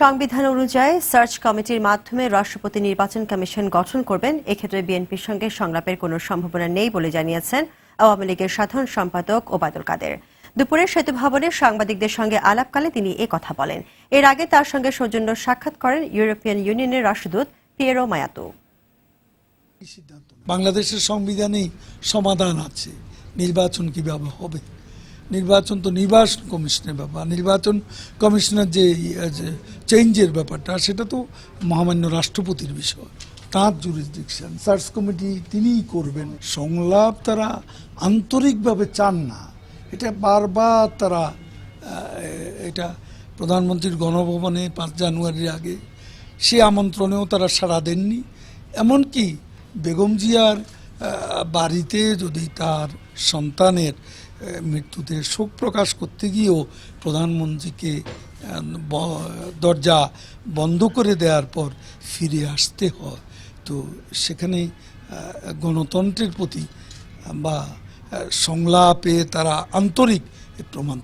সংবিধান অনুযায়ী সার্চ কমিটির মাধ্যমে রাষ্ট্রপতি নির্বাচন কমিশন গঠন করবেন। এক্ষেত্রে বিএনপির সঙ্গে সংলাপের কোনো সম্ভাবনা নেই বলে জানিয়েছেন আওয়ামী লীগের সাধারণ সম্পাদক ওবায়দুল কাদের। দুপুরে সেতু ভবনে সাংবাদিকদের সঙ্গে আলাপকালে তিনি এ কথা বলেন। এর আগে তার সঙ্গে সৌজন্য সাক্ষাৎ করেন ইউরোপিয়ান ইউনিয়নের রাষ্ট্রদূত পিয়েরো মায়াতো। বাংলাদেশের সংবিধানেই সমাধান আছে। নির্বাচন কীভাবে হবে? নির্বাচন তো নির্বাচন কমিশনের ব্যাপার, নির্বাচন কমিশনের যে চেঞ্জের ব্যাপারটা, সেটা তো মহামান্য রাষ্ট্রপতির বিষয়, তাঁর জুরিসডিকশন সার্চ কমিটি তিনিই করবেন। সংলাপ তারা আন্তরিকভাবে চান না। এটা বারবার তারা এটা প্রধানমন্ত্রীর গণভবনে পাঁচ জানুয়ারির আগে সে আমন্ত্রণেও তারা সাড়া দেননি। এমনকি বেগম জিয়ার বাড়িতে যদি তার সন্তানের মৃত্যুতে শোক প্রকাশ করতে গিয়েও প্রধানমন্ত্রীকে দরজা বন্ধ করে দেওয়ার পর ফিরে আসতে হয়। তো সেখানে গণতন্ত্রের প্রতি বা সংলাপে তারা আন্তরিক প্রমাণ